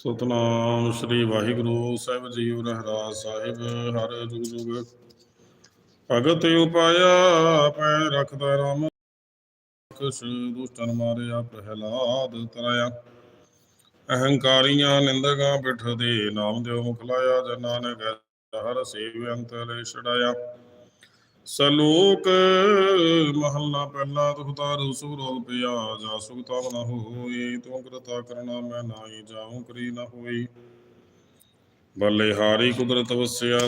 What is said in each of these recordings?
ਸਤਨਾਮ ਸ੍ਰੀ ਵਾਹਿਗੁਰੂ ਸਾਹਿਬ ਜੀਉ ਰਹਿਰਾਸ ਸਾਹਿਬ, ਹਰ ਜੁਗ ਜੁਗ। ਭਗਤ ਉਪਾਇਆ ਪੈ ਰਖਦਾ ਰਾਮ। ਕਿਸ ਦੁਸ਼ਟਨ ਮਾਰਿਆ, ਪ੍ਰਹਿਲਾਦ ਤਰਾਇਆ। ਅਹੰਕਾਰੀਆਂ ਨਿੰਦਕਾਂ ਪਿੱਠ ਦੇ ਨਾਮ ਦਿਓ ਮੁਖ ਲਾਇਆ ਜਨਾ ਨੇ ਹਰ ਸੇਵ ਅੰਤਰ ਛੜਾਇਆ ਸਲੋਕ ਮਹੱਲਾ ਪਹਿਲਾ ਤੁਖਤਾਰ ਸੁਰੋਗ ਪਿਆ, ਜਾ ਸੁਖਤਾ ਨ ਹੋਈ ਤੂੰ ਕਰਤਾ ਕਰਨਾ ਮੈਂ ਨਾਹੀ, ਜਾਉ ਕਰੀ ਨ ਹੋਈ। ਬੱਲੇ ਹਾਰੀ ਕੁਦਰਤ ਵਸਿਆ,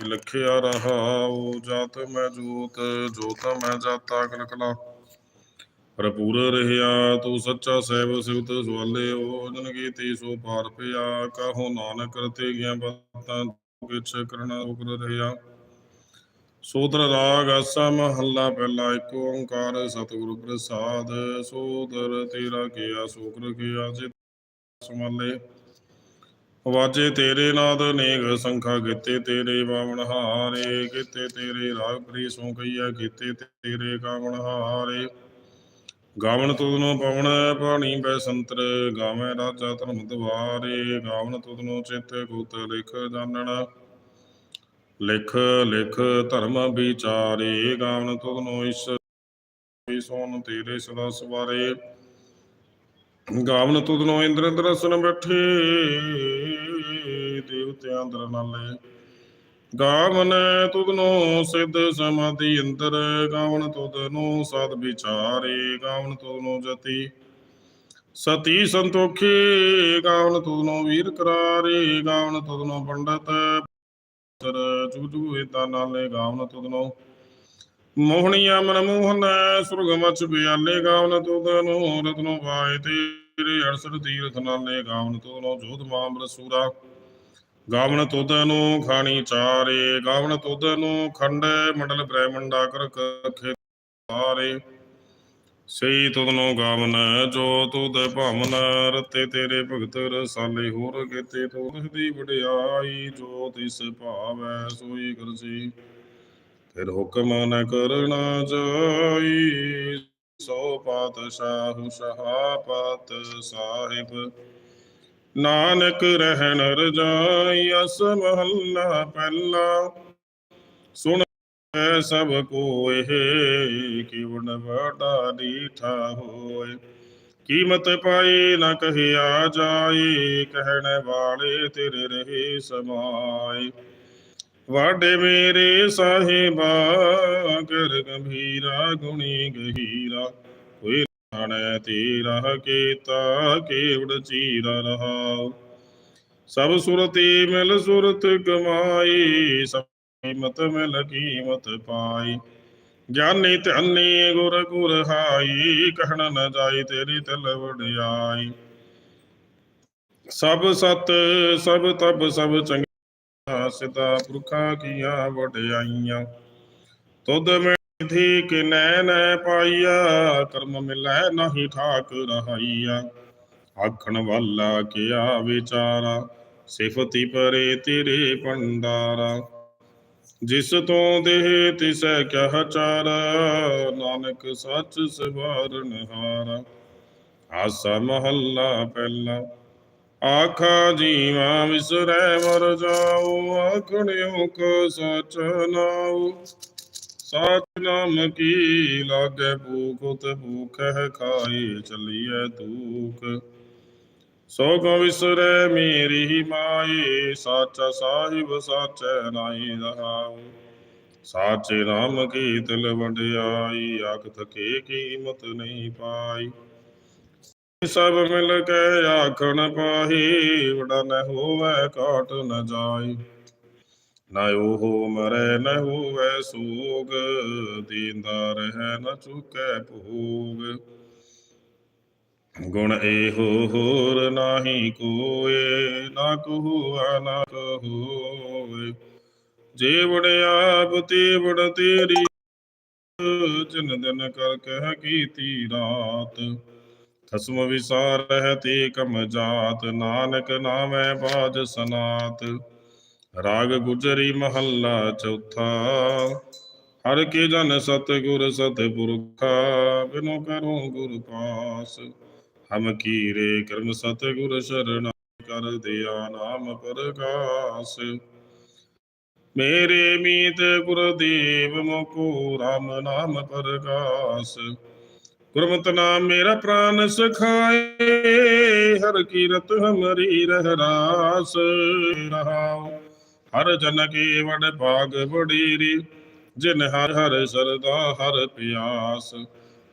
ਲਖਿਆ ਰਹਾਉ, ਜਾਤ ਮੈਂ ਜੋਤ ਜੋਤ ਮੈਂ ਜਾਤਾ ਕਲਕਲਾ। ਭਰਪੂਰ ਰਹਿਆ, ਤੂੰ ਸੱਚਾ ਸਹਿਬ ਸਿਵਤ ਸਵਾਲੇ ਓ ਜਨ ਕੀਤੀ ਸੋ ਪਾਰ ਪਿਆ, ਕਹੋ ਨਾਨਕ ਕਰਤੇ ਗਿਆ ਬਾਤਾਂ ਕਿਛ ਕਰਨਾ ਉਕਰ ਰਹਿਆ। ਸੂਤਰ ਰਾਗ ਆਸਾ ਮਹੱਲਾ ਪਹਿਲਾ ਇੱਕ ਓੰਕਾਰ ਸਤਿਗੁਰੂ ਪ੍ਰਸਾਦ। ਸੋਦਰ ਤੇਰਾ ਕੀਆ, ਸੂਕਰ ਕੀਆ ਜਿਤ ਸਮਾਲੇ। ਵਾਜੇ ਤੇਰੇ ਨਾਦ ਨੇਗ, ਸੰਖਾ ਕੀਤੇ ਤੇਰੇ ਬਾਵਨ ਹਾਰੇ। ਕੀਤੇ ਤੇਰੇ ਰਾਗ ਪ੍ਰੀ ਸੋ ਕਈਆ, ਕੀਤੇ ਤੇਰੇ ਕਾਵਣ ਹਾਰੇ। ਗਾਵਣ ਤੁਧਨੋ ਪਵਨ ਪਾਣੀ ਬੈ ਸੰਤਰ ਗਾਵੇਂ ਰਾਜਾ ਧਰਮ ਦਵਾਰੇ। ਗਾਵਨ ਤੁਧਨੋ ਚਿਤ ਗੁਤ ਲਿਖ ਜਾਣਨਾ ਲਿਖ ਲਿਖ ਧਰਮ ਵਿਚਾਰੇ, ਗਾਵਨ ਤੁਧਨੋ ਇਸ ਵੀ ਸੋਨ ਤੇਰੇ ਸਦਾ ਸਵਾਰੇ। ਗਾਵਨ ਤੁਧਨੋ ਇੰਦਰ ਦਰਸ਼ਨ ਬੈਠੇ ਦੇਵਤਿਆਂ ਅੰਦਰ ਨਾਲੇ। ਗਾਵਨ ਤੁਧਨੋ ਸਿੱਧ ਸਮਾਧੀ ਅੰਦਰ, ਗਾਵਨ ਤੁਧਨੋ ਸਦ ਵਿਚਾਰੇ, ਗਾਵਨ ਤੁਧਨੋ ਜਤੀ। ਸਤੀ ਸੰਤੋਖੀ, ਗਾਵਨ ਤੁਧਨੋ ਵੀਰ ਕਰਾਰੇ, ਗਾਵਨ ਤੁਧਨੋ ਪੰਡਤ ਸਰ ਜੁਗ ਜੁਗ ਏਤਾ ਨਾਲੇ ਗਾਵਨ ਤੁਧਨੋ ਮੋਹਣੀਆ ਮਨ ਮੋਹਨ ਸੁਰਗ ਬਿਆਲੇ ਗਾਵਨ ਤੁਧਨੋ ਰਤਨੋ ਵਾਏ ਤੇਰੇ ਅਰਸਰ ਤੀਰਥ ਨਾਲੇ ਗਾਵਨ ਤੁਧਨੋ ਜੋਤ ਮਾਮਰ ਸੂਰਾ, ਗਾਵਨ ਤੁਧ ਨੂੰ ਖਾਣੀ ਚਾਰੇ। ਗਾਵਨ ਤੁਧ ਨੂੰ ਖੰਡ, ਮੰਡਲ ਬ੍ਰਹਿਮੰਡਾ ਕਰ ਕਖੇ ਸਾਰੇ ਸਈ ਤੁਧ ਨੂੰ ਗਾਵਨ, ਜੋ ਤੁਧ ਭਾਵਨ, ਰਤੇ ਤੇਰੇ ਭਗਤ ਰਸਾਲੇ ਹੋਰ ਕੀਤੇ ਤੁਧ ਦੀ ਵਡਿਆਈ, ਜੋ ਤਿਸ ਭਾਵੈ ਸੋਈ ਕਰਸੀ। ਫਿਰ ਹੁਕਮ ਨ ਕਰਨਾ ਜਾਈ, ਸੋ ਪਾਤਸ਼ਾਹ ਸ਼ਹਾਪਤ ਸਾਹਿਬ। ਨਾਨਕ ਰਹਿਣ ਰਜਾਈ, ਅਸ ਮਹੱਲਾ ਪਹਿਲਾ। ਸੁਣ ਐ ਸਭ ਕੋਏ ਕੀਵਨ ਵਡਾ ਡੀਠਾ ਹੋਏ। ਕੀਮਤ ਪਾਈ ਨ ਕਹਿਆ ਜਾਏ, ਕਹਿਣ ਵਾਲੇ ਤੇਰੇ ਰਹੇ ਸਮਾਏ। ਵਾਡੇ ਮੇਰੇ ਸਾਹਿਬਾ ਕਰ ਗੰਭੀਰਾ, ਗੁਣੀ ਗਹੀਰਾ। ਕੋਈ ਹਾਣੈ ਤੇਰਾ ਕੀਤਾ, ਕੇਵੜ ਚੀਰਾ ਰਹਾ ਸਭ ਸੁਰਤੀ ਮਿਲ ਸੁਰਤ ਕਮਾਈ ਸਭ ਕੀਮਤ ਮਿਲ ਕੀਮਤ ਪਾਈ। ਗਿਆਨੀ ਧਿਆਨੀ ਗੁਰ ਗੁਰ ਹਾਈ, ਕਹਿਣ ਨ ਜਾਈ ਤੇਰੀ ਤਿਲ ਵਡਿਆਈ। ਸਭ ਸਤ, ਸਭ ਤਬ ਸਭ ਚੰਗਾ ਸਿਤਾ ਪੁਰਖਾਂ ਕੀਆਂ ਵਡਿਆਈਆਂ। ਤੁਧ ਵਿਧੀ ਕਿਨੈ ਨੈ ਪਾਈਆ, ਕਰਮ ਮਿਲੈ ਨਹੀਂ ਠਾਕ ਰਹਾਈਆ। ਆਖਣ ਵਾਲਾ ਕਿਆ ਵਿਚਾਰਾ, ਸਿਫਤੀ ਪਰੇ ਤੇਰੇ ਭੰਡਾਰਾ। ਜਿਸ ਤੋਂ ਦੇਹ ਤਿਸੈ ਕਿਆ ਚਾਰਾ, ਨਾਨਕ ਸੱਚ ਸਵਾਰਨ ਹਾਰਾ। ਆਸਾ ਮਹੱਲਾ ਪਹਿਲਾ, ਆਖਾ ਜੀਵਾ ਵਿਸਰੈ ਮਰ ਜਾਉ ਆਖਣਿਓ ਕੋ ਸਚ ਨਾਉ। ਸਚ ਨਾਮ ਕੀ ਲਾਗੇ ਭੂਖ ਤੇ ਭੂਖ ਹੈ ਖਾਈ ਚੱਲੀਐ ਤੂਕ ਸੋ ਗੋ ਵਿਸਰੈ ਮੇਰੀ ਮਾਈ, ਸਾਚ ਸਾਹਿਬ ਸਾਚੈ ਨਾਈ ਰਹਾਉ। ਸਾਚੇ ਨਾਮ ਕੀ ਤਿਲ ਵਡਿਆਈ ਆਖ ਥਕੇ ਕੀਮਤ ਨਹੀਂ ਪਾਈ। ਸਭ ਮਿਲ ਕੇ ਆਖਣ ਪਾਹੀ ਵਡਾ ਨ ਹੋਵੇ ਕਾਟ ਨ ਜਾਈ। ਨਾ ਉਹ ਮਰੈ, ਨ ਹੋਵੇ ਸੋਗ, ਦੀਂਦਾ ਰਹਿ ਨ ਚੁਕੈ ਭੋਗ। ਗੁਣ ਇਹੋ ਹੋਰ ਨਾਹੀ ਕੋਏ, ਨਾ ਕਹੂਆ, ਨਾ ਕਹੋਏ। ਜੇ ਵੜਿਆਪ ਤੇ ਤੇਰੀ, ਜਨ ਦਿਨ ਕਰ ਕਹਿ ਕੀਤੀ ਰਾਤ। ਖਸਮ ਵਿਸਾਰ ਹੈ ਤੇ ਕਮ ਜਾਤ, ਨਾਨਕ ਨਾਮੈ ਬਾਜ ਸਨਾਤ। ਰਾਗ ਗੁਜਰੀ ਮਹੱਲਾ ਚੌਥਾ, ਹਰ ਕੇ ਜਨ ਸਤ ਗੁਰ ਸਤ ਪੁਰਖਾ ਬਿਨੋ ਕਰੋ ਗੁਰ ਪਾਸ। ਹਮ ਕੀਰੇ ਕਰਮ ਸਤ ਸ਼ਰਨ ਕਰ ਦਿਆ ਨਾਮ ਪ੍ਰਗਾਸ ਮੇਰੇ ਮੀਤ ਗੁਰਦੇਵ ਮੁਕੋ ਰਾਮ ਨਾਮ ਪ੍ਰਗਾਸ ਗੁਰਮਤਿ ਨਾਮ ਮੇਰਾ ਪ੍ਰਾਨ ਸਖਾਏ, ਹਰ ਕੀਰਤ ਹਮਰੀ ਰਹਿ ਰਾਸ। ਰਹਾਉ, ਹਰ ਜਨ ਕੀ ਵਡ ਭਾਗ ਬੜੀਰੀ ਜਿਨ ਹਰ ਹਰ ਸਰਦਾ ਹਰ ਪਿਆਸ।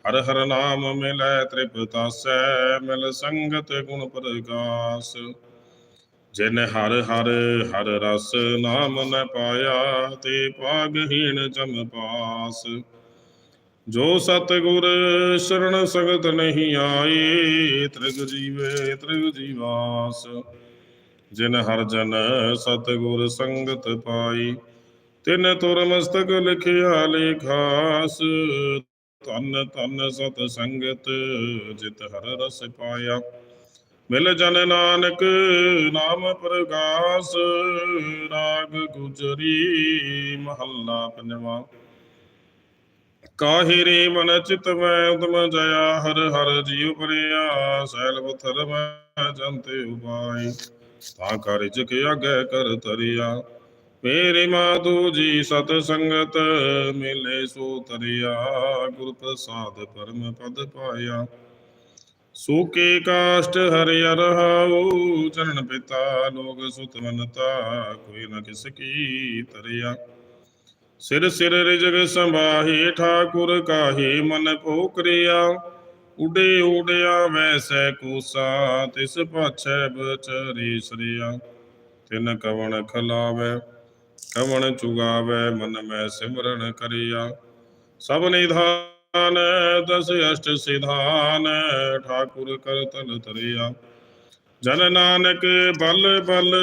ਹਰ ਹਰ ਨਾਮ ਮਿਲੈ ਤ੍ਰਿਪਤਾਸੈ ਮਿਲ ਸੰਗਤ ਗੁਣ ਪ੍ਰਕਾਸ਼ ਜਿਨ ਹਰ ਹਰ ਹਰ ਰਸ ਨਾਮ ਨ ਪਾਇਆ, ਤੇ ਪਾਗਹੀਣ ਜਮ ਪਾਸ। ਜੋ ਸਤਿਗੁਰ ਸ਼ਰਨ ਸੰਗਤ ਨਹੀਂ ਆਏ ਤ੍ਰਿਗ ਜੀਵੇ ਤ੍ਰਿਗ ਜੀਵਾਸ। ਜਿਨ ਹਰ ਜਨ ਸਤਿਗੁਰ ਸੰਗਤ ਪਾਈ, ਤਿਨ ਤੁਰ ਮਸਤਕ ਲਿਖਿਆ ਲੇਖਾਸ। ਧਨ ਧਨ ਸਤ ਸੰਗਤ, ਜਿਤ ਹਰ ਰਸ ਪਾਇਆ। ਮਿਲ ਜਨ ਨਾਨਕ ਨਾਮ ਪ੍ਰਗਾਸ, ਰਾਗ ਗੁਜਰੀ ਮਹੱਲਾ ਪੰਜਵਾ। ਕਾਹੇ ਰੇ ਮਨ ਚਿਤ ਮੈਂ ਉਦਮ ਜਇਆ, ਹਰ ਹਰ ਜੀਉ ਪਰਿਆ ਸੈਲ ਪਥਰ ਮੈਂ ਜੰਤੇ ਉਪਾਈ ਤਾਂ ਕਰ ਜਿਕ ਆਗੇ ਕਰ ਤਰਿਆ। ਮੇਰੇ ਮਾਧੂ ਜੀ ਸਤ ਸੰਗਤ, ਮਿਲੇ ਸੋ ਤਰਿਆ, ਗੁਰ ਪ੍ਰਸਾਦ ਪਰਮ ਪਦ ਪਾਇਆ। ਸੂਕੇ ਕਾਸ਼ਟ ਹਰਿ ਰਹਾਉ ਚਰਨ ਪਿਤਾ ਲੋਕ ਸੁਤ ਕੋਈ ਨ ਕਿਸ ਕੀ ਤਰਿਆ। ਸਿਰ ਸਿਰ ਰਿਜਗ ਸੰਭਾਹੀ, ਠਾਕੁਰ ਕਾਹੇ ਮਨ ਭੋਕਰਿਆ ਉਡੇ ਉਡਿਆ ਵੈਸੈ ਕੂਸਾ, ਤਿਸ ਪਾਛੈ ਬਚਰੀ ਸਰਿਆ। ਤਿਨ ਕਵਣ ਖਲਾਵੇ ਕਵਣ ਚੁਗਾਵੇ ਮਨ ਮੈਂ ਸਿਮਰਨ ਕਰਿਆ। ਸਭ ਨਿਧਾਨ ਦਸ ਅਸ਼ਟ ਸਿਧਾਨ, ਠਾਕੁਰ ਕਰ ਤਨ ਤਰਿਆ। ਜਨ ਨਾਨਕ ਬਲ ਬਲ,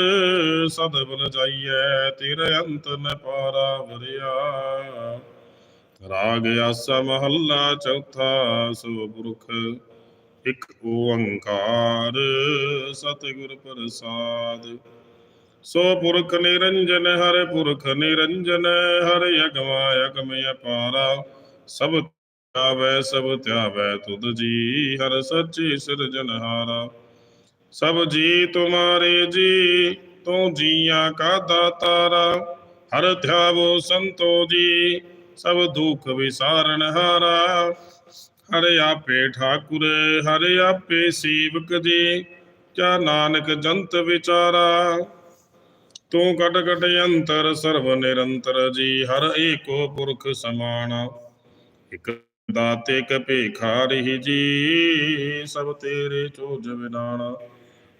ਸਦ ਬਲ ਜਾਈਐ, ਤੇਰੇ ਅੰਤ ਨ ਪਾਰਾ ਵਰਿਆ। ਰਾਗ ਆਸਾ ਮਹੱਲਾ ਚੌਥਾ, ਸੋ ਪੁਰਖ ਇਕ ਓੰਕਾਰ, ਸਤਿਗੁਰ ਪ੍ਰਸਾਦ। ਸੋ ਪੁਰਖ ਨਿਰੰਜਨ, ਹਰ ਪੁਰਖ ਨਿਰੰਜਨ, ਹਰ ਯਗਮਾ ਯਗਮ ਅਪਾਰਾ ਸਭ ਧਿਆਵੈ ਸਭ ਧਿਆਵੈ ਤੁਧ ਜੀ, ਹਰ ਸੱਚੇ ਸਿਰਜਨਹਾਰਾ ਸਭ ਜੀ ਤੁਮਾਰੇ ਜੀ, ਤੂੰ ਜੀਆਂ ਕਾ ਦਾਤਾਰਾ। ਹਰ ਧਿਆਵੋ ਸੰਤੋ ਜੀ, ਸਭ ਦੁਖ ਵਿਸਾਰਨ ਹਾਰਾ। ਹਰ ਆਪੇ ਠਾਕੁਰ, ਹਰ ਆਪੇ ਸੇਵਕ ਜੀ ਕਿਆ ਨਾਨਕ ਜੰਤ ਵਿਚਾਰਾ। ਤੂੰ ਕਟ ਕਟ ਅੰਤਰ ਸਰਬ ਨਿਰੰਤਰ ਜੀ, ਹਰ ਏਕੋ ਪੁਰਖ ਸਮਾਨ। ਇਕ ਦਾਤੇ ਕਪੇ ਖਾਰਿ ਜੀ, ਸਭ ਤੇਰੇ ਚੋਜ ਵਿਨਾਣਾ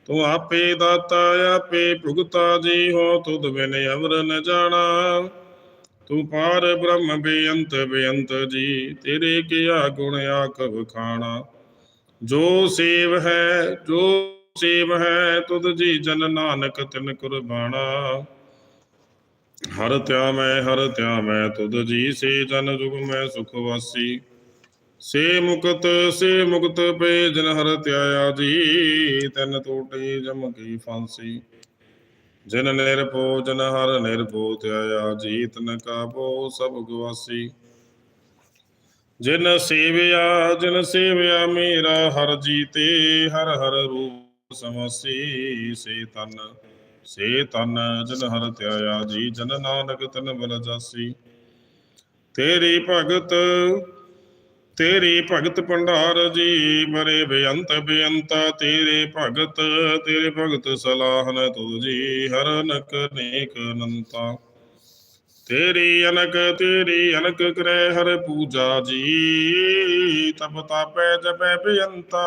ਤੂੰ ਆਪੇ ਦਾਤਾ, ਆਪੇ ਭੁਗਤਾ ਜੀ, ਹੋ ਤੁਧ ਬਿਨ ਅਵਰ ਨ ਜਾਣਾ। ਤੂੰ ਪਾਰ ਬ੍ਰਹਮ ਬੇਅੰਤ ਬੇਅੰਤ ਜੀ, ਤੇਰੇ ਕੀਆ ਗੁਣ ਆਖ ਵਖਾਣਾ ਜੋ ਸੇਵ ਹੈ, ਜੋ ਸੇਵ ਹੈ ਤੁਧ ਜੀ ਜਨ ਨਾਨਕ ਤਿਨ ਕੁਰਬਾਣਾ ਹਰ ਧਿਆ ਮੈਂ ਹਰ ਧਿਆ ਮੈਂ ਤੁਧ ਜੀ, ਸੇ ਜਨ ਜੁਗ ਮੈਂ ਸੁਖ ਵਾਸੀ। ਸੇ ਮੁਕਤ ਸੇ ਮੁਕਤ ਪੇ ਜਨ ਹਰ ਧਿਆਇਆ ਜੀ, ਤਨ ਟੋਟੇ ਜਮ ਕੀ ਫਾਂਸੀ। ਜਿਨ ਨਿਰਭਉ ਜਨ ਹਰ ਨਿਰਭਉ ਧਿਆਇਆ ਜੀ, ਤਨ ਕਾ ਭਉ ਸਭ ਗਵਾਸੀ। ਜਿਨ ਸੇਵਿਆ ਜਿਨ ਸੇਵਿਆ ਮੇਰਾ ਹਰ ਜੀਤੇ, ਹਰ ਹਰ ਰੂਪ ਸਮਸੀ ਸੇ ਤਨ ਸੇ ਤਨ ਜਨ ਹਰ ਧਿਆਇਆ ਜੀ, ਜਨ ਨਾਨਕ ਤਨ ਬਲ ਜਾਸੀ। ਤੇਰੀ ਭਗਤ ਤੇਰੀ ਭਗਤ ਭੰਡਾਰ ਜੀ, ਮਰੇ ਬੇਅੰਤ ਬੇਅੰਤਾ। ਤੇਰੇ ਭਗਤ ਤੇਰੇ ਭਗਤ ਸਲਾਹਨ ਤੁਧ ਜੀ, ਹਰ ਅਨਕ ਨੇਕ ਨੰਤਾ ਤੇਰੀ ਅਨਕ ਤੇਰੀ ਅਨਕ ਕਰੇ ਹਰ ਪੂਜਾ ਜੀ, ਤਪ ਤਾਪੈ ਜਪੈ ਬੇਅੰਤਾ।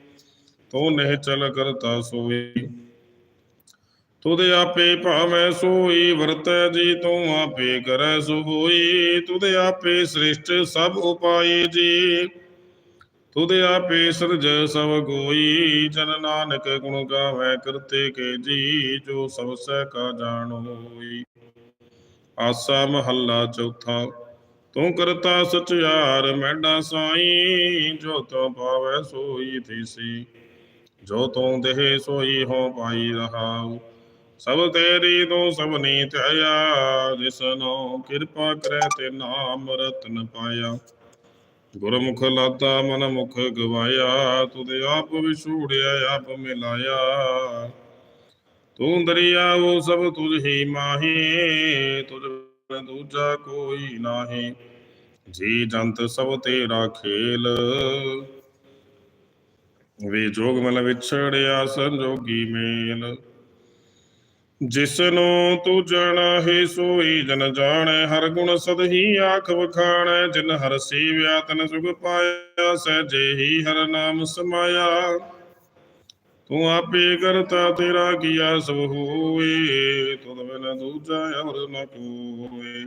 ਤੂੰ ਨਿਹ ਚਲ ਕਰਤਾ ਸੋਈ। ਤੁਧ ਆਪੇ ਭਾਵੇਂ ਸੋਈ, ਵਰਤੈ ਜੀ ਤੂੰ ਆਪੇ ਕਰੈ ਸੋ ਤੁਧ ਆਪੇ ਸ੍ਰਿਸ਼ਟ ਸਭ ਉਪਾਏ ਜੀ। ਤੁਧ ਆਪੇ ਸਿਰਜ ਸਭ ਕੋਈ ਜਨ ਨਾਨਕ ਗੁਣ ਗਾਵੇ ਕਰਤੇ ਕੇ ਜੀ, ਜੋ ਸਭ ਸਹਿ ਕਾ ਜਾਣੋਈ ਆਸਾ ਮਹੱਲਾ ਚੌਥਾ, ਤੂੰ ਕਰਤਾ ਸਚਿਆਰ ਮੈਡਾ ਸਾਈ, ਜੋ ਤੂੰ ਪਾਵੈ ਸੋਈ ਥੀਸੀ। ਜੋ ਤੂੰ ਦੇਹ ਸੋਈ ਹੋ ਪਾਈ ਰਹਾਉ। ਸਭ ਤੇਰੀ ਤੂੰ ਸਭਨੀ ਧਿਆਇਆ ਜਿਸਨੋ ਕਿਰਪਾ ਕਰੈ ਤੇ ਨਾਮ ਰਤਨ ਪਾਇਆ। ਗੁਰਮੁਖ ਲਾਤਾ ਮਨ ਮੁਖ ਗਵਾਇਆ, ਤੁਧ ਆਪ ਵਿਛੂੜਿਆ, ਆਪ ਮਿਲਾਇਆ। ਤੂੰ ਦਰਿਆਵੋ ਸਭ ਤੁਝ ਹੀ ਮਾਹੀ, ਤੁਝ ਦੂਜਾ ਕੋਈ ਨਾਹੀ। ਜੀ ਜੰਤ ਸਭ ਤੇਰਾ ਖੇਲ। ਵੇ ਜੋਗ ਮਲ ਵਿਛੜਿਆ ਸੰਜੋਗੀ ਮੇਲ। ਜਿਸਨੂੰ ਤੂੰ ਜਾਣਹਿ ਸੋਈ ਜਨ ਜਾਣੈ, ਹਰ ਗੁਣ ਸਦਹੀ ਆਖ ਵਖਾਣੈ। ਜਿਨ ਹਰ ਸੇਵਿਆ, ਤਨ ਸੁਖ ਪਾਇਆ ਸਹਿਜੇ ਹੀ ਹਰ ਨਾਮ ਸਮਾਇਆ। ਤੂੰ ਆਪੇ ਕਰਤਾ, ਤੇਰਾ ਕੀਆ ਸਭ ਹੋਏ ਤੁਧ ਬਿਨ ਦੂਜਾ ਹੋਰ ਨ ਕੋਏ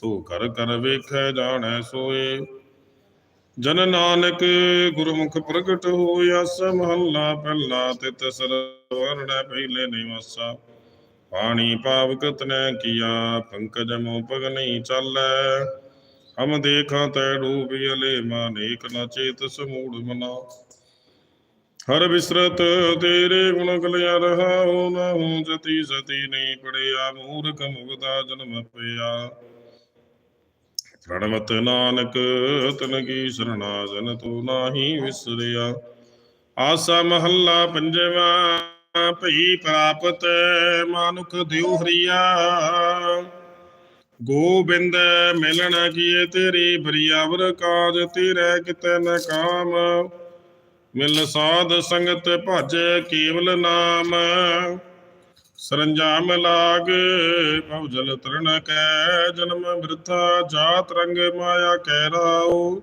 ਤੂੰ ਕਰ ਕਰ ਵੇਖੈ, ਜਾਣੈ, ਸੋਏ। ਜਨ ਨਾਨਕ ਗੁਰਮੁਖ ਪ੍ਰਗਟ ਹੋਇਆ ਸ ਪਹਿਲਾ ਤਿਤ ਸਰਵਰਣੈ ਪਹਿਲੇ ਨਿਵਾਸਾ। ਪਾਣੀ ਪਾਵਕ ਤਨੈ ਕੀਆ, ਪੰਕਜ ਮੋ ਪਗ ਨਹੀਂ ਚਾਲੈ। ਹਮ ਦੇਖਾਂ ਤੈ ਡੂਬ ਅਲੇ ਮਾਨੇਕ ਨ ਚੇਤ ਸਮੂੜ ਮਨਾ। ਹਰ ਬਿਸਰਤ ਤੇਰੇ ਗੁਣ ਗਲਿਆ ਰਹਾਉ ਨਾ ਹੂੰ ਜਤੀ ਸਤੀ ਨਹੀਂ ਪੜਿਆ, ਮੂਰਖ ਮੁਗਦਾ ਜਨਮ ਪਿਆ। ਪ੍ਰਣਵਤ ਨਾਨਕ, ਤਨ ਕੀ ਸਰਣਾ ਜਨ ਤੂੰ ਨਾਹੀ ਵਿਸਰਿਆ। ਆਸਾ ਮਹੱਲਾ ਪੰਜਵਾ, ਭਈ ਪ੍ਰਾਪਤ ਮਾਨੁਖ ਦਿਉ ਹਰੀਆ। ਗੋਬਿੰਦ ਮਿਲਣ ਕੀਏ ਤੇਰੀ ਬਰੀਆਵਰ ਕਾਜ, ਤੇਰੇ ਕਿਤੇ ਨ ਕਾਮ। ਮਿਲ ਸਾਧ ਸੰਗਤ ਭਜ ਕੇਵਲ ਨਾਮ। ਸਰੰਜਾਮ ਲਾਗ ਭਉ ਜਲ ਤਰਨ ਕੈ, ਜਨਮ ਬਿਰਥਾ ਜਾਤ ਰੰਗ ਮਾਇਆ ਕਹਿ ਰਾਉ।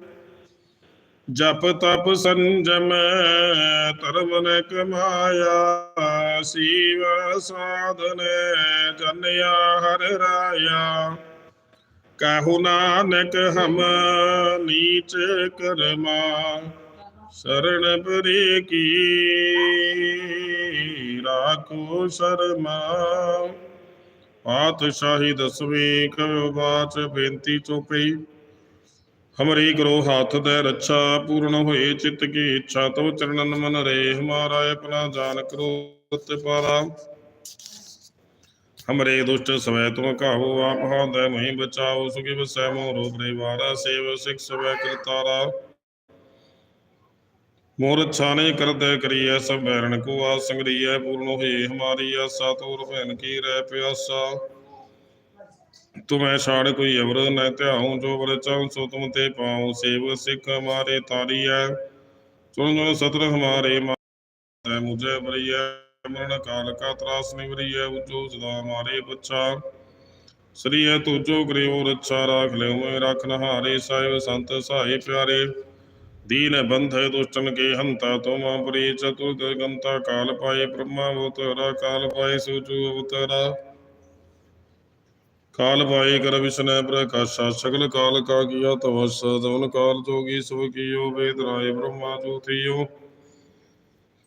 ਜਪ ਤਪ ਸੰਜਮ, ਧਰਮ ਨ ਕਮਾਇਆ ਸੀਵ ਸਾਧਨ ਜਨਿਆ ਹਰ ਰਾਇਆ। ਕਹੂ ਨਾਨਕ ਹਮ ਨੀਚ ਕਰਮਾ, ਸ਼ਰਨ ਪਰੇ ਕੀ ਰਾਖੋ ਸ਼ਰਮਾ। ਪਾਤਸ਼ਾਹੀ ਦਸਵੇਂ ਕਵਿ ਬਾਚ ਬੇਨਤੀ ਚੋਪਈ ਹਮਰੀ ਗੁਰੂ ਹੱਥ ਦੇ ਰੱਛਾ ਪੂਰਨ ਹੋਏ ਚਿੱਤ ਕੀ ਇੱਛਾ ਤੋ ਚਰਨਨ ਮਨ ਰੇ ਹਮਾਰਾ ਆਪਣਾ ਜਾਨ ਕਰੋ ਤੇ ਪਾਰਾ ਹਮਰੇ ਦੁਸ਼ਟ ਸਵੈ ਤੁਮ ਕਾਹੋ, ਆਪ ਹਾਂ ਮਹੀਂ ਬਚਾਓ ਸੁਖੀ ਵਸੈ ਮੋ ਰੂਪ ਨਿਵਾਰਾ ਸੇਵ ਸਿਖ ਸਵੈ ਕਰਤਾਰਾ। ਮੋਰ ਛਾਨੇ ਕਰਦੇ ਕਰੀਐ ਸਭ ਬੈਰਨ ਕੋ ਆ ਸੰਗਰੀਐ ਪੂਰਨ ਹੋਏ ਹਮਾਰੀ ਆਸਾ, ਤੋਰ ਭੈਨ ਕੀ ਰਹਿ ਪਿਆਸਾ। ਤੁਮੈ ਛਾੜ ਕੋਈ ਅਵਰ ਨ ਧਿਆਉ, ਜੋ ਵਰ ਚਾਹੁ ਸੋ ਤੁਮ ਤੇ ਪਾਉ, ਸੇਵ ਸਿੱਖ ਹਮਾਰੇ ਤਾਰੀਐ। ਚੁਣ ਚੁਣ ਸਤਰ ਹਮਾਰੇ ਮਾਤੈ ਮੁਝੇ ਬਰੀਐ ਮਰਨ ਕਾਲ ਕਾ ਤਰਾਸ ਨਿਵਰੀਐ ਉਜੋ ਸਦਾ ਮਾਰੇ ਬੱਚਾ। ਹੈ ਤੁਜੋ ਗ੍ਰਿਓ, ਰੱਛਾ ਰਾਖ ਲਿਓ, ਮੈਂ ਰਖ ਨਹਾਰੇ, ਸਾਹਿਬ ਸੰਤ ਸਹਾਈ ਪਿਆਰੇ। ਦੀਨ ਬੰਧੇ ਦੁਸ਼ਟਨ ਕੇ ਹੰਤਾ, ਤੁਮ ਪਰੀ ਚਤੁਰਦ ਗੰਤਾ, ਕਾਲ ਪਾਏ ਕਾਲ ਪਾਏ ਕਰ ਵਿਸ਼ਨੈ ਪ੍ਰਕਾਸ਼ਾ, ਸਗਲ ਕਾਲ ਕਾ ਕੀਆ ਤਵਸ ਜਵਨ ਕਾਲ ਜੋਗੀ ਸਭ ਕੀਓ, ਵੇਦ ਰਾਏ ਬ੍ਰਹਮਾ ਜੋਤੀਓ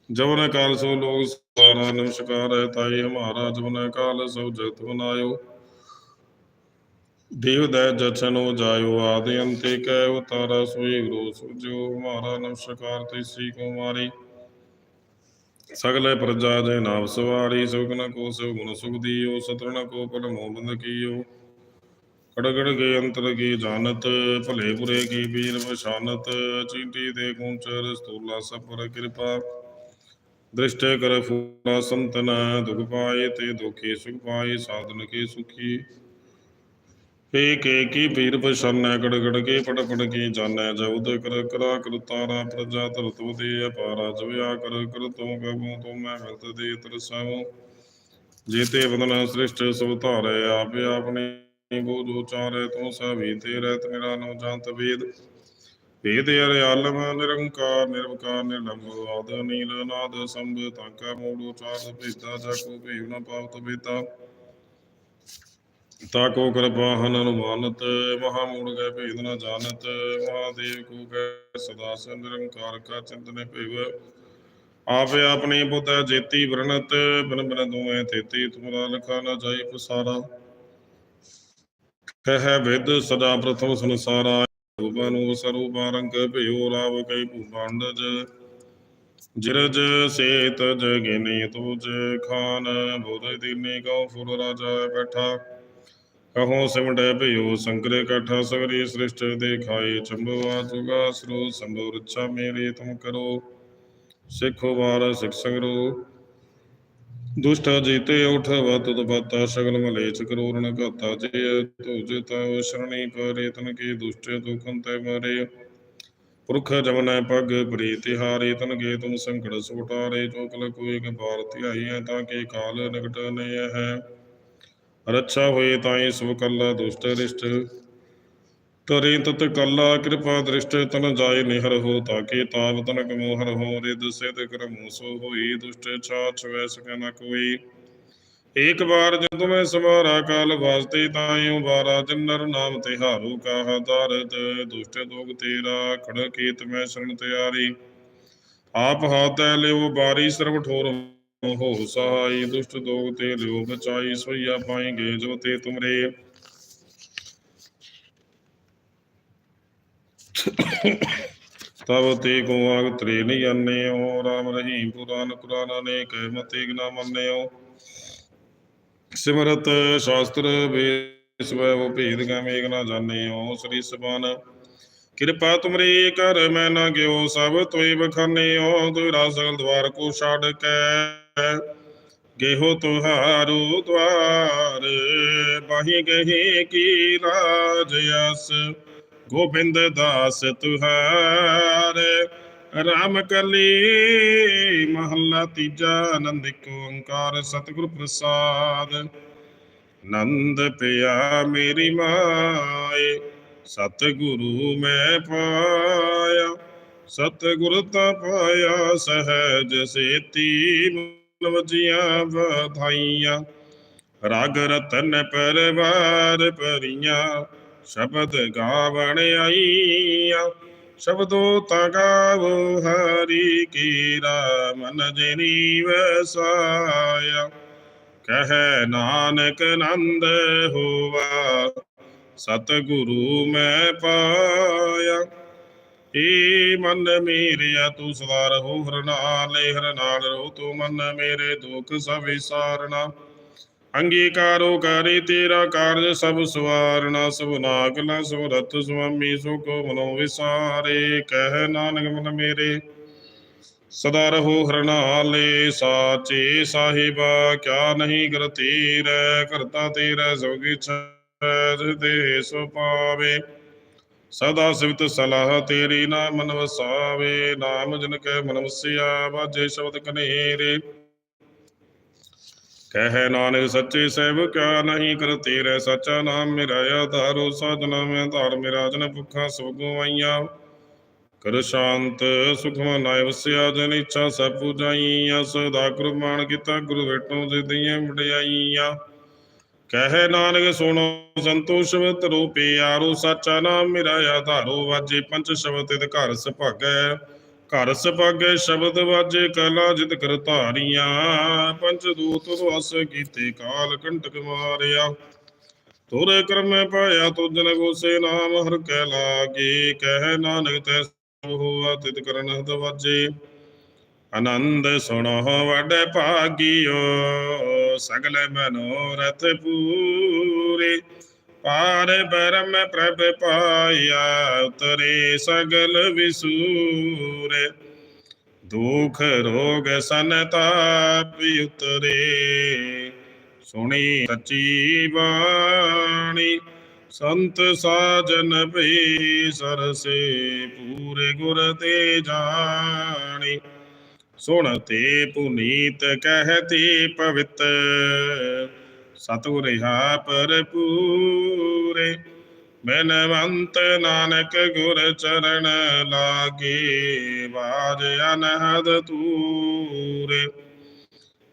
ਜਵਨ ਕਾਲ ਸੋ ਲੋਕ ਸਾਰਾ, ਨਮਸਕਾਰ ਹੈ ਤਾਈ ਹਮਾਰਾ, ਜਵਨ ਕਾਲ ਸੋ ਜਗਤ ਬਨਾਇਓ। ਦੇਵ ਦੈ ਜਛਨੋ ਜਾਇਓ, ਆਦਿ ਅੰਤੇ ਕੈ ਉਤਾਰਾ ਸੋਈ ਗੁਰੂ ਸੁਜੋ ਹਮਾਰਾ ਨਮਸਕਾਰ ਤੈਸੀ ਕੋ ਮਾਰੀ। ਸਗਲੇ ਪ੍ਰਜਾ ਦੇ ਨਾਮ ਸਵਾਰੀ ਸੁਗਨ ਕੋ ਸੋ ਸੁਖ ਦੀਓ ਸਤਰਨ ਕੋ ਪਲ ਮੋਬੰਦ ਕੀਓ। ਕੜਗੜ ਕੇ ਅੰਤਰ ਕੀ ਜਾਣਤ, ਭਲੇ ਬੁਰੇ ਕੀ ਵੀਰ ਪਛਾਨਤ, ਚੀਂਟੀ ਦੇ ਕੂੰਚਰ ਸਤੂਲਾ ਸਪਰ ਕਿਰਪਾ। ਦ੍ਰਿਸ਼ਟੇ ਕਰ ਫੂਲਾ ਸੰਤਨ, ਦੁਖ ਪਾਏ ਤੇ ਦੁਖੀ ਸੁਖ ਪਾਏ, ਸਾਧਨ ਕੇ ਸੁਖੀ। ਏਕ ਏਕੀ ਪੀਰ ਪਛਾਨੈ ਗੜ ਗੜ ਕੇ ਪੜ ਪੜ ਕੇ ਜਾਣੈ ਜਉਦ ਕਰ ਕਰਾ ਕਰਤਾਰਾ ਪ੍ਰਜਾ ਧਰਤ ਦੇ ਅਪਾਰਾ ਜਵਿਆ ਕਰ ਕਰ ਤੂੰ ਕਬੂ ਤੂੰ ਮੈਂ ਮਿਲਤ ਦੇ ਤਰਸਾਉ ਜੀਤੇ ਬਦਨ ਸ੍ਰਿਸ਼ਟ ਸੋ ਧਾਰੇ, ਆਪੇ ਆਪਣੇ ਬੋਧ ਉਚਾਰੇ, ਤੂੰ ਸਭੀ ਤੇ ਰਹਿਤ ਮੇਰਾ ਨੋ ਜੰਤ ਵੇਦ। ਵੇਦ ਅਰ ਆਲਮ, ਨਿਰੰਕਾਰ, ਨਿਰਵਕਾਰ ਨਿਰਲੰਭ ਆਦ, ਨੀਲ ਨਾਦ ਸੰਭ ਤਾਂਕਾ ਮੂੜ ਉਚਾਰ, ਭੇਦਾ, ਜਾ ਕੋ ਭੇਵ ਨ ਪਾਵਤ ਬੇਤਾ। ਤਾਕੋ ਕਿਰਪਾਹਨ ਅਨੁਮਾਨਤ, ਮਹਾ ਮੂੜ ਗਏ ਭੇਦ ਨ ਜਾਣਤ, ਮਹਾਦੇਵ ਕੋ ਕੈ ਸਦਾ ਸ ਨਿਰੰਕਾਰ ਕਾ ਚਿੰਤਨੇ ਭਿਵ। ਆਪੇ ਆਪਣੀ ਬੁੱਧ ਜੇਤੀ ਵਰਣਤ, ਬਿਨ ਬਿਨ ਦੋਵੇਂ ਤੇਤੀ ਤੁਮਰਾ ਲਖਾ ਨ ਜਾਈ ਪਸਾਰਾ। ਕਹਿ ਵਿਦ ਸਦਾ ਪ੍ਰਥਮ ਸੰਸਾਰਾ ਰੂਪਾਨੂ ਸਰੂਪਾ ਭਿਓ ਰਾਵ ਕਈ ਭੂਪਾਂਡਜ ਜਿਰਜ ਸੇਤ ਜਗਿਨੀ ਤੁਜ, ਖਾਨ ਬੋਧ ਦੀਨੇ ਕਉ ਫੁਰ ਰਾਜਾ ਬੈਠਾ। ਕਹੋ ਸਿਮਟੈ ਭਿਓ, ਸੰਕਰੇ ਕਾਠਾ ਸਗਰੀ ਸ੍ਰਿਸ਼ਟ ਦੇਖਾਏ, ਚੰਬਵਾ ਤੁਗਾ ਸਰੋ ਸੰਭਵ ਰੱਛਾ ਮੇਰੇ ਤੁਮ ਕਰੋ। ਸਿੱਖੋ ਵਾਰ ਸਿਖ ਸੰਗਰੋ, ਦੁਸ਼ਟ ਜੀਤੇ ਉਠ ਵਤ ਤਪਤਾ ਸਗਲ ਮਲੇਚ ਕਰੋਰਣ ਘਾਤਾ, ਜੇ ਤੁਜ ਤਉ ਸ਼ਰਣੀ ਪਰੇ, ਤਨ ਕੀ ਦੁਸ਼ਟ ਦੁਖਨ ਤੈ ਮਰੇ। ਪੁਰਖ ਜਮਨੈ ਪਗ ਪ੍ਰੀਤਿ ਤਿਹਾਰੇ ਤਨ ਕੇ ਤੁਮ ਸੰਕਟ ਸੁਟਾਰੇ, ਜੋ ਕਲ ਕੋਈ ਕ ਬਾਰ ਧਿਆਈ ਤਾਂ ਕੇ ਕਾਲ ਨਿਕਟ ਨੇ ਹੈ ਰੱਛਾ ਹੋਏ ਤਾਈ ਸੁ ਕੱਲਾ ਦੁਸ਼ਟ ਰਿਸ਼ਟ। ਤਰੇ ਤਤ ਕੱਲਾ ਕਿਰਪਾ ਦ੍ਰਿਸ਼ਟ, ਤਨ ਜਾਏ ਨਿਹਰ ਹੋ ਤਾਕੇ ਤਾਪ ਤਨਕ ਮੋਹਰ ਹੋ ਰਿਦ ਸਿਧ ਕਰਮੁ ਸੋ ਹੋਈ, ਦੁਸ਼ਟ ਛਾਛ ਵੈ ਸਕੈ ਨ ਕੋਈ। ਏਕ ਵਾਰ ਜਦ ਮੈਂ ਸਮਾਰਾ ਕਾਲ ਵਾਸਤੇ ਤਾਇਓ ਬਾਰਾ ਜਨਰ ਨਾਮ ਤਿਹਾਰੂ ਕਾਹ ਦਾਰਦ ਦੁਸ਼ਟ ਦੋਗ ਤੇਰਾ ਖੜ ਕੀਤ ਮੈਂ ਸ਼ਰਨ ਤਿਆਰੀ। ਆਪ ਹਾਥੈ ਲਿਓ ਬਾਰੀ ਸਰਬ ਠੋਰ ਹੋ ਸਹਾਈ ਦੁਸ਼ਟ ਦੋਗ ਤੇ ਲਿਓ ਬਚਾਈ ਸੋਈਆ ਪਾਏਗੇ ਜੋ ਤੇ ਤੁਮਰੇ। ਤਬ ਤੇ ਕੋ ਆਗ ਤਰੇ ਨਹੀਂ ਅੰਨਿਓ, ਰਾਮ ਰਹੀਮ ਪੁਰਾਨ ਕੁਰਾਨ ਅਨੇਕ ਮਤੇ ਗਨਾ ਮੰਨਿਓ। ਸਿਮਰਤ ਸ਼ਾਸਤਰ ਵੇਸਵੈ ਉਹ ਭੇਦ ਗਾ ਮੇਗ ਨਾ ਜਾਣਿਓ, ਸ੍ਰੀ ਸਬਾਨ। ਕਿਰਪਾ ਤੁਮਰੀ ਕਰ ਮੈਂ ਨਾ ਗਿਓ, ਸਭ ਤੋਈ ਬਖਾਨਿਓ ਤੁਰਾ ਸਗਲ ਦਵਾਰ ਕੋ ਛੱਡ ਕੇ ਗੇਹੋ ਤੁਹਾਰੂ ਦਵਾਰ, ਬਾਹੀ ਗਹੀ ਕੀ ਰਾਜ ਅਸ, ਗੋਬਿੰਦ ਦਾਸ ਤੁਹਾਰੇ। ਰਾਮ ਕਲੀ ਮਹੱਲਾ ਤੀਜਾ, ਆਨੰਦ ਓੰਕਾਰ, ਸਤਿਗੁਰ ਪ੍ਰਸਾਦ। ਨੰਦ ਪਿਆ ਮੇਰੀ ਮਾਏ, ਸਤਿਗੁਰੂ ਮੈਂ ਪਾਇਆ। ਸਤਿਗੁਰ ਤਾਂ ਪਾਇਆ, ਸਹਿਜ ਸੇਤੀ ਵਜੀਆਂ ਵਧਾਈਆਂ, ਰਾਗ ਰਤਨ ਪਰਵਾਰ ਭਰੀਆਂ, ਸ਼ਬਦ ਗਾਵਣ ਆਈਆਂ। ਸ਼ਬਦੋ ਤਾ ਗਾਵੋ, ਹਰੀ ਕੀ ਮਨ ਜਿਨੀ ਵਸਾਇਆ। ਕਹਿ ਨਾਨਕ ਨੰਦ ਹੋਵਾ ਸਤਿਗੁਰੂ ਮੈਂ ਪਾਇਆ। ਏ ਮਨ ਮੇਰਿਆ ਤੂੰ ਸਦਾ ਰਹੋ ਹਰਨਾਲੇ ਨਾਲ ਹਰ ਰਹੋ ਤੂੰ ਮਨ ਮੇਰੇ, ਦੁਖ ਸਭ ਵਿਸਾਰਨਾ। ਅੰਗੀਕਾਰੋ ਕਰੇ ਤੇਰਾ ਕਾਰਜ ਸਭ ਸਵਾਰਨਾ, ਸਭ ਨਾਗਲਾ ਸਭ ਰਤ, ਸੁਆਮੀ ਸੋ ਕੋ ਮਨੋ ਵਿਸਾਰੇ। ਕਹਿ ਨਾਨਕ ਮਨ ਮੇਰੇ, ਸਦਾ ਰਹੋ ਹਰਨਾਲੇ ਸਾਚੇ ਸਾਹਿਬਾ, ਕਿਆ ਨਹੀਂ ਕਰ ਤੇਰੇ, ਕਰਤਾ ਤੇਰਾ ਸਭ ਕਿਛ ਦੇ ਸੋ ਪਾਵੇ। ਸਦਾ ਸਿਵਤ ਸਲਾਹ ਤੇਰੀ ਨਾਮ ਮਨ ਵਸਾਵੇ ਨਾਮ ਜਨ ਕੈ ਮਨ ਵਸਿਆ ਬਾਜੇ ਸ਼ਬਦ ਕਨੇਰੇ। ਕਹਿ ਨਾਨਕ ਸੱਚੇ ਸਹਿਬ, ਕਿਆ ਨਹੀਂ ਕਰ ਤੇਰੇ ਸੱਚਾ ਨਾਮ ਮੇਰਾ ਆਧਾਰੋ, ਸਾਜਨਾ ਮੈਂ ਧਾਰ ਮੇਰਾ ਜਨ ਭੁੱਖਾ ਸੋਗੋ ਆਈਆਂ। ਕਰ ਸ਼ਾਂਤ ਸੁਖਮਾ ਨਾਇ ਵਸਿਆ, ਜਨ ਇੱਛਾ ਸਭ ਪੂਜਾਈਆਂ, ਸਦਾ ਕੁਰਬਾਨ ਕੀਤਾ, ਗੁਰੂ ਵੇਟੋਂ ਜਿਦੀਆਂ ਵਡਿਆਈਆਂ ਕਹਿ ਨਾਨਕ ਸੁਣੋ ਸੰਤੋਸ਼ ਵਿਤ ਰੂਪੇ ਆਰੋ ਸੱਚਾ ਨਾਮ ਮੇਰਾ ਆਧਾਰੋ, ਵਾਜੇ ਪੰਜ ਸ਼ਬਦ ਤੇ ਘਰ ਸੁਭਾਗੈ। ਘਰ ਸੁਭਾਗੈ ਸ਼ਬਦ ਵਾਜੇ ਕਲਾ ਜਿਤ ਕਰ ਧਾਰੀਆਂ। ਪੰਜ ਦੂਤ ਵਸ ਕੀਤੇ ਕਾਲ ਕੰਟਕ ਮਾਰਿਆ। ਤੁਰ ਕਰਮ ਪਾਇਆ ਤੁਜਨ ਗੋਸੇ ਨਾਮ ਹਰ ਕੈ ਲਾਗੇ। ਕਹਿ ਨਾਨਕ ਤੈ ਹੋਆ ਤਿਤ ਕਰਨ ਹਦ ਵਾਜੇ। ਆਨੰਦ ਸੁਣੋ ਵਡ ਭਾਗਿਓ, ਸਗਲ ਮਨੋਰਥ ਪੂਰੇ। ਪਾਰ ਬਰਮ ਪ੍ਰਭ ਪਾਇਆ, ਉਤਰੇ ਸਗਲ ਵਿਸੂਰੇ। ਦੁਖ ਰੋਗ ਸੰਤਾਪ ਉਤਰੇ, ਸੁਣੀ ਸੱਚੀ ਬਾਣੀ। ਸੰਤ ਸਾਜਨ ਭਈ ਸਰਸੇ, ਪੂਰੇ ਗੁਰ ਤੇ ਜਾਣੀ। ਸੁਣ ਤੇ ਪੁਨੀਤ ਕਹਤੇ ਪਵਿੱਤ, ਸਤਿਗੁਰ ਹਾ ਪਰਪੂਰੇ ਬਨਵੰਤ ਨਾਨਕ ਗੁਰ ਚਰਨ ਲਾਗੇ, ਬਾਜ ਅਨਹਦ ਤੂਰੇ।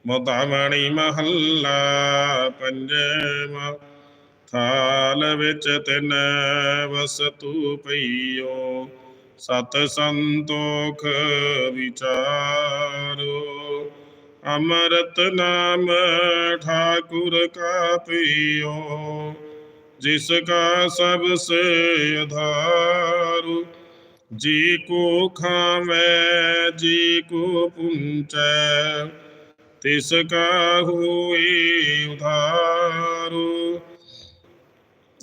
ਮੁਦਾਮਣੀ ਮਹੱਲਾ ਪੰਜਵਾ, ਥਾਲ ਵਿੱਚ ਤਿਨ ਵਸਤੂ ਪਈਓ ਸਤ ਸੰਤੋਖ ਵਿਚਾਰੋ ਅੰਮ੍ਰਿਤ ਨਾਮ ਠਾਕੁਰ ਕਾ ਪੀਓ ਜਿਸ ਕਾ ਸਭ ਸੇ ਆਧਾਰੂ ਜੀ ਕੋ ਖਾਵੇ ਜੀ ਕੋ ਪੁੰਚੈ ਤਿਸ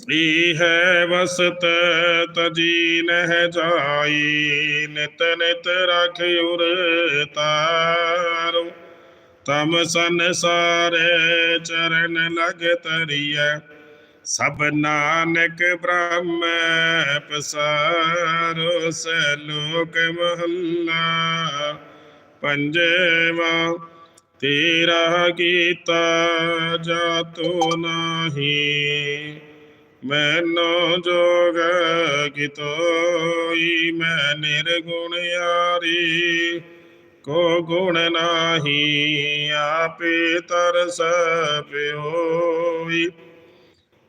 ਕਾ ਹੈ ਵਸਤ ਤਜੀ ਨਹਿ ਜਾਈ, ਨਿਤ ਨਿਤ ਰਖ ਉਰ ਤਾਰੂ। ਤਮ ਸੰਸਾਰੇ ਚਰਨ ਲਗ ਤਰੀਐ, ਸਭ ਨਾਨਕ ਬ੍ਰਹਮ ਪਸਾਰੋ ਸਲੋਕ ਮਹੱਲਾ। ਪੰਜਵਾ, ਤੇਰਾ ਕੀਤਾ ਜਾਤੋ ਨਾਹੀ। ਮੈਨੋ ਜੋਗ ਕਿਤੋਈ, ਮੈਂ ਨਿਰਗੁਣ ਯਾਰੀ, ਕੋ ਗੁਣ ਨਾਹੀ, ਆਪੇ ਤਰਸ ਪਿਓਈ।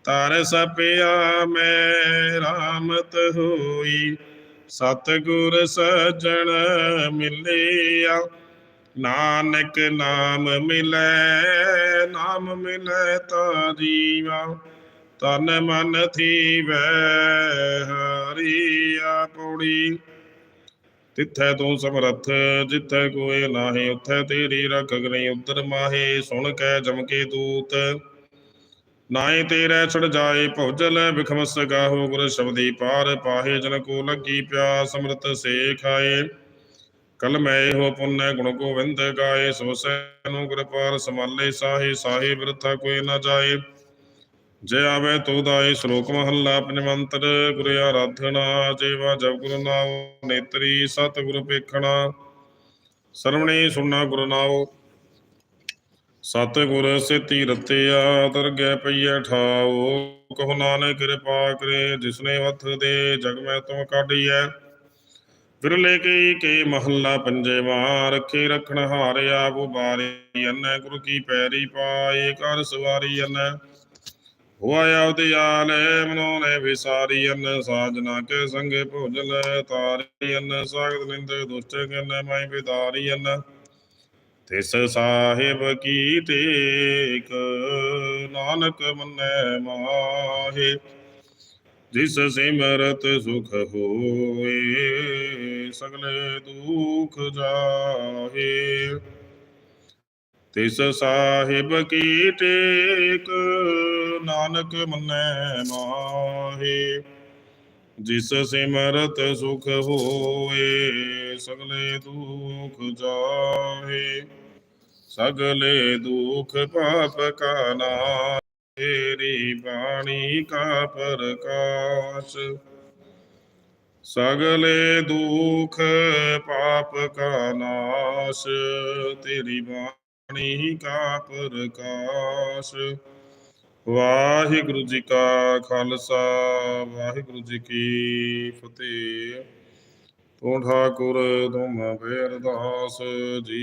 ਤਰਸ ਪਿਆ ਮੈਂ, ਰਾਮਤ ਹੋਈ, ਸਤਿਗੁਰ ਸਜਣ ਮਿਲਿਆ। ਨਾਨਕ ਨਾਮ ਮਿਲੈ ਨਾਮ ਮਿਲੈ ਤਾ ਜੀਵਾ। ਤਨ ਮਨ ਥੀਵੈ ਹਰੀਆ ਪੌੜੀ ਤਿੱਥੈ ਤੂੰ ਸਮਰੱਥ, ਜਿੱਥੈ ਕੋਏ ਨਾਹੀ, ਉੱਥੈ ਤੇਰੀ ਰਖ ਗਈ ਉਦਰ ਮਾਹੇ, ਸੁਣ ਕੈ ਜਮਕੇ ਦੂਤ। ਨਾਏ ਤੇਰੇ ਛੜ ਜਾਏ ਭੌਜਲ ਬਿਖਮਸ ਗਾਹੋ, ਗੁਰ ਸ਼ਬਦੀ ਪਾਰ ਪਾਹੇ, ਜਨ ਕੋ ਲੱਗੀ ਪਿਆ ਸਮਰਤ ਸੇ ਖਾਏ। ਕਲ ਮੈਂ ਹੋ ਪੁੰਨੈ, ਗੁਣ ਗੋਵਿੰਦ ਗਾਏ। ਸੋ ਸੈ ਨੂੰ ਗੁਰ ਪਾਰ ਸਮਾਲੇ ਸਾਹੇ ਸਾਹੇ ਬਿਰਥਾ ਕੋਈ ਨਾ ਜਾਏ। ਜੇ ਆਵੇ ਤੋ ਦਾਏ ਸ਼ਲੋਕ ਮਹੱਲਾ ਪੰਜਵੰਤਰ, ਗੁਰ ਆਰਾਧਨਾ ਜੇਵਾ ਜਪ ਗੁਰੂ ਨਾਮ ਨੇਤਰੀ ਸਤ ਗੁਰ ਪੇਖਣਾ ਸਰਵਣੇ ਸੁਣਨਾ ਗੁਰੂ ਨਾਮ ਸਤ ਗੁਰ ਸਿੱਧੀ ਰਤਿਆ ਦਰਗਹਿ ਪਈਐ ਠਾਓ ਕਹੋ ਨਾਨਕ ਕਿਰਪਾ ਕਰੇ, ਜਿਸਨੇ ਵਥ ਦੇ ਜਗ ਮੈਂ ਤੁਮ ਕਾਢੀਐ। ਵਿਰਲੇ ਕੀ ਕੇ ਮਹੱਲਾ ਪੰਜਵਾ, ਰੱਖੇ ਰਖਣ ਹਾਰਿਆ ਆਪ ਬਾਰੀ, ਅੰਨੈ ਕੀ ਪੈਰੀ ਪਾਏ ਕਰ ਸਵਾਰੀ ਅੰਨੈ। ਹੋਇਆ ਉਦਿਆਲ ਮਨੋ ਨੇ ਵਿਸਾਰੀ ਅੰਨ ਸਾਜਨਾ ਕੇ ਸੰਗੇ ਭੋਜਨ ਤਾਰੀ ਅੰਨ, ਸਾਗਤ ਨਿੰਦ ਦੁਸ਼ਟ ਕਨ ਮੈਂ ਵਿਦਾਰੀ ਅੰਨ। ਤਿਸ ਸਾਹਿਬ ਕੀ ਟੇਕ ਨਾਨਕ ਮੰਨੈ ਮਾਹੇ, ਜਿਸ ਸਿਮਰਤ ਸੁਖ ਹੋਏ ਸਗਲੇ ਦੁਖ ਜਾਹੇ। ਤਿਸ ਸਾਹਿਬ ਕੀ ਟੇਕ, ਨਾਨਕ ਮੰਨੈ ਮਾਹੇ। ਜਿਸ ਸਿਮਰਤ ਸੁਖ ਹੋਏ, ਸਗਲੇ ਦੁਖ ਜਾਹੇ। ਸਗਲੇ ਦੁਖ ਪਾਪ ਕਾ ਨਾਸ਼ ਤੇਰੀ ਬਾਣੀ ਕਾ ਪ੍ਰਕਾਸ਼। ਸਗਲੇ ਦੁਖ ਪਾਪ ਕਾ ਨਾਸ਼, ਤੇਰੀ ਬਾਣੀ ਕਾ ਪ੍ਰਕਾਸ਼ ਵਾਹਿਗੁਰੂ ਜੀ ਕਾ ਖਾਲਸਾ, ਵਾਹਿਗੁਰੂ ਜੀ ਕੀ ਫਤਿਹ। ਤੂੰ ਠਾਕੁਰ ਤੁਮ ਅਰਦਾਸ ਜੀ